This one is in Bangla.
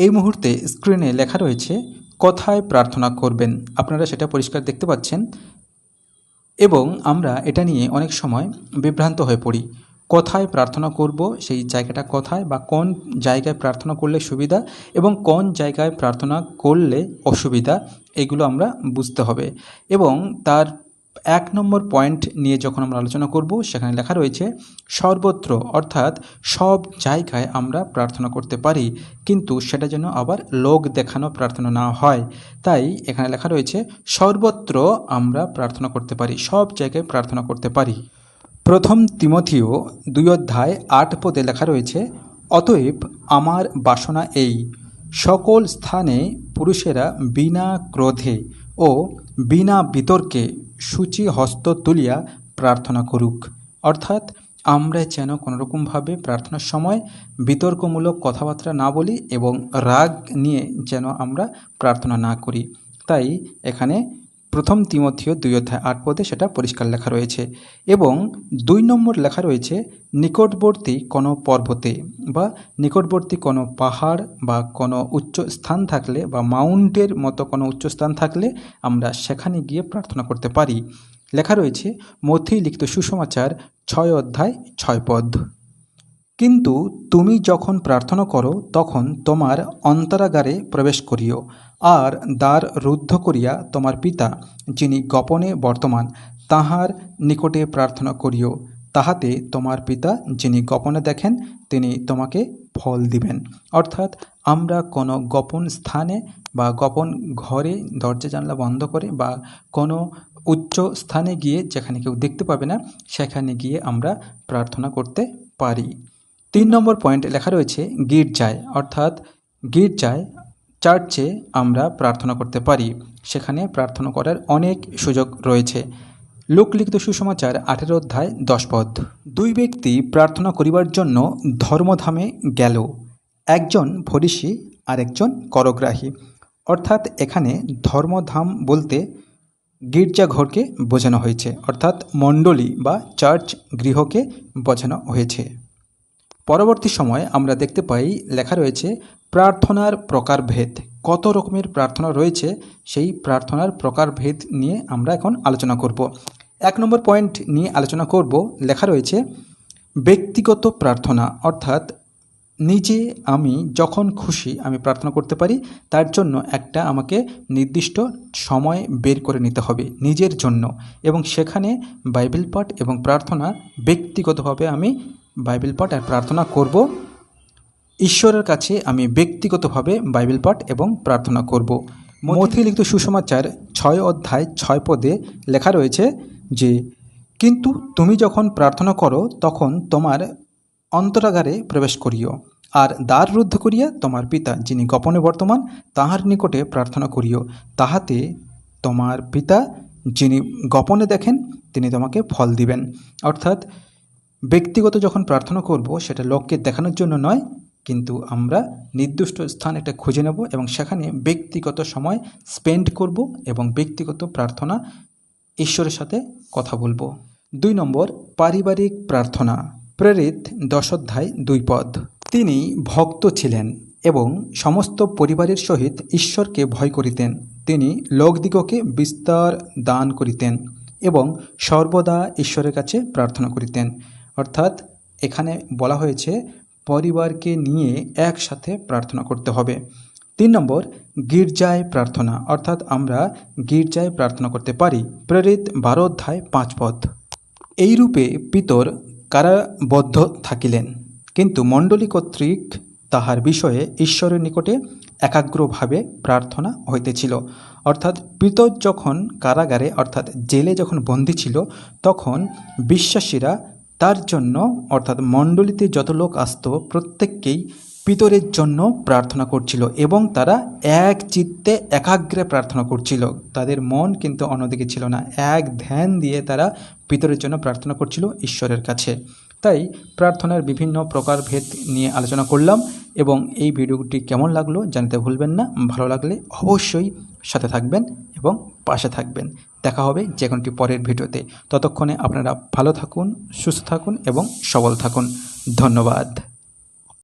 এই মুহূর্তে স্ক্রিনে লেখা রয়েছে, কথায় প্রার্থনা করবেন। আপনারা সেটা পরিষ্কার দেখতে পাচ্ছেন। এবং আমরা এটা নিয়ে অনেক সময় বিভ্রান্ত হয়ে পড়ি। কোথায় প্রার্থনা করব, সেই জায়গাটা কোথায় বা কোন জায়গায় প্রার্থনা করলে সুবিধা এবং কোন জায়গায় প্রার্থনা করলে অসুবিধা? এগুলো আমরা বুঝতে হবে। এবং তার এক নম্বর পয়েন্ট নিয়ে যখন আমরা আলোচনা করব, সেখানে লেখা রয়েছে, সর্বত্র, অর্থাৎ সব জায়গায় আমরা প্রার্থনা করতে পারি, কিন্তু সেটা যেন আবার লোক দেখানো প্রার্থনা না হয়। তাই এখানে লেখা রয়েছে, সর্বত্র আমরা প্রার্থনা করতে পারি, সব জায়গায় প্রার্থনা করতে পারি। প্রথম তিমথিও দুই অধ্যায় আট পদে লেখা রয়েছে, অতএব আমার বাসনা এই, সকল স্থানে পুরুষেরা বিনা ক্রোধে ও বিনা বিতর্কে সূচি হস্ত তুলিয়া প্রার্থনা করুক। অর্থাৎ আমরা যেন কোনোরকমভাবে প্রার্থনার সময় বিতর্কমূলক কথাবার্তা না বলি এবং রাগ নিয়ে যেন আমরা প্রার্থনা না করি। তাই এখানে প্রথম তিমথিও দুই অধ্যায় আট পদে সেটা পরিষ্কার লেখা রয়েছে এবং দুই নম্বর লেখা রয়েছে, নিকটবর্তী কোনো পর্বতে বা নিকটবর্তী কোনো পাহাড় বা কোনো উচ্চ স্থান থাকলে বা মাউন্টের মতো কোনো উচ্চ স্থান থাকলে আমরা সেখানে গিয়ে প্রার্থনা করতে পারি। লেখা রয়েছে, মথি লিখিত সুসমাচার ছয় অধ্যায় ছয় পদ। কিন্তু তুমি যখন প্রার্থনা করো, তখন তোমার অন্তরাগারে প্রবেশ করিও। আর দ্বার রুদ্ধ করিয়া তোমার পিতা, যিনি গোপনে বর্তমান, তাহার নিকটে প্রার্থনা করিও। তাহাতে তোমার পিতা, যিনি গোপনে দেখেন, তিনি তোমাকে ফল দিবেন। অর্থাৎ আমরা কোনো গোপন স্থানে বা গোপন ঘরে দরজা জানলা বন্ধ করে বা কোনো উচ্চ স্থানে গিয়ে যেখানে কেউ দেখতে পাবে না, সেখানে গিয়ে আমরা প্রার্থনা করতে পারি। তিন নম্বর পয়েন্ট লেখা রয়েছে গির্জায়। অর্থাৎ গির্জায় চার্চে আমরা প্রার্থনা করতে পারি। সেখানে প্রার্থনা করার অনেক সুযোগ রয়েছে। লোকলিখিত সুসমাচার আঠেরো অধ্যায় দশ দুই ব্যক্তি প্রার্থনা করিবার জন্য ধর্মধামে গেল। একজন ফরিসি আর একজন করগ্রাহী। অর্থাৎ এখানে ধর্মধাম বলতে গির্জাঘরকে বোঝানো হয়েছে। অর্থাৎ মণ্ডলী বা চার্চ গৃহকে বোঝানো হয়েছে। পরবর্তী সময়ে আমরা দেখতে পাই, লেখা রয়েছে প্রার্থনার প্রকারভেদ। কত রকমের প্রার্থনা রয়েছে, সেই প্রার্থনার প্রকারভেদ নিয়ে আমরা এখন আলোচনা করব। এক নম্বর পয়েন্ট নিয়ে আলোচনা করব, লেখা রয়েছে, ব্যক্তিগত প্রার্থনা অর্থাৎ নিজে আমি যখন খুশি আমি প্রার্থনা করতে পারি, তার জন্য একটা আমাকে নির্দিষ্ট সময় বের করে নিতে হবে নিজের জন্য। এবং সেখানে বাইবেল পাঠ এবং প্রার্থনা ব্যক্তিগতভাবে আমি বাইবেল পাঠ আর প্রার্থনা করব। ঈশ্বরের কাছে আমি ব্যক্তিগতভাবে বাইবেল পাঠ এবং প্রার্থনা করব। মথি লিখিত সুসমাচার ছয় অধ্যায় ছয় পদে লেখা রয়েছে যে, কিন্তু তুমি যখন প্রার্থনা করো, তখন তোমার অন্তরাগারে প্রবেশ করিও, আর দ্বার রুদ্ধ করিয়া তোমার পিতা, যিনি গোপনে বর্তমান, তাহার নিকটে প্রার্থনা করিও। তাহাতে তোমার পিতা, যিনি গোপনে দেখেন, তিনি তোমাকে ফল দিবেন। অর্থাৎ, ব্যক্তিগত যখন প্রার্থনা করব, সেটা লোককে দেখানোর জন্য নয় কিন্তু আমরা নির্দিষ্ট স্থান একটা খুঁজে নেব এবং সেখানে ব্যক্তিগত সময় স্পেন্ড করব এবং ব্যক্তিগত প্রার্থনা ঈশ্বরের সাথে কথা বলব। দুই নম্বর, পারিবারিক প্রার্থনা। প্রেরিত দশোধ্যায় দুই পদ। তিনি ভক্ত ছিলেন এবং সমস্ত পরিবারের সহিত ঈশ্বরকে ভয় করিতেন। তিনি লোকদিগকে বিস্তার দান করিতেন এবং সর্বদা ঈশ্বরের কাছে প্রার্থনা করিতেন। অর্থাৎ এখানে বলা হয়েছে পরিবারকে নিয়ে একসাথে প্রার্থনা করতে হবে। তিন নম্বর, গির্জায় প্রার্থনা, অর্থাৎ আমরা গির্জায় প্রার্থনা করতে পারি। প্রেরিত বারো অধ্যায় পাঁচ পদ এইরূপে পিতর কারাবদ্ধ থাকিলেন, কিন্তু মণ্ডলী কর্তৃক তাহার বিষয়ে ঈশ্বরের নিকটে একাগ্রভাবে প্রার্থনা হইতেছিল। অর্থাৎ পিতর যখন কারাগারে, অর্থাৎ জেলে যখন বন্দী ছিল, তখন বিশ্বাসীরা তার জন্য, অর্থাৎ মণ্ডলীতে যত লোক আসত, প্রত্যেককেই পিতরের জন্য প্রার্থনা করছিল এবং তারা এক চিত্তে একাগ্রে প্রার্থনা করছিল। তাদের মন কিন্তু অন্যদিকে ছিল না। এক ধ্যান দিয়ে তারা পিতরের জন্য প্রার্থনা করছিল ঈশ্বরের কাছে। তাই প্রার্থনার বিভিন্ন প্রকারভেদ নিয়ে আলোচনা করলাম এবং এই ভিডিওটি কেমন লাগল জানতে ভুলবেন না। ভালো লাগলে অবশ্যই সাথে থাকবেন এবং পাশে থাকবেন। দেখা হবে যে কোনোটি পরের ভিডিওতে। ততক্ষণে আপনারা ভালো থাকুন, সুস্থ থাকুন এবং সবল থাকুন। ধন্যবাদ।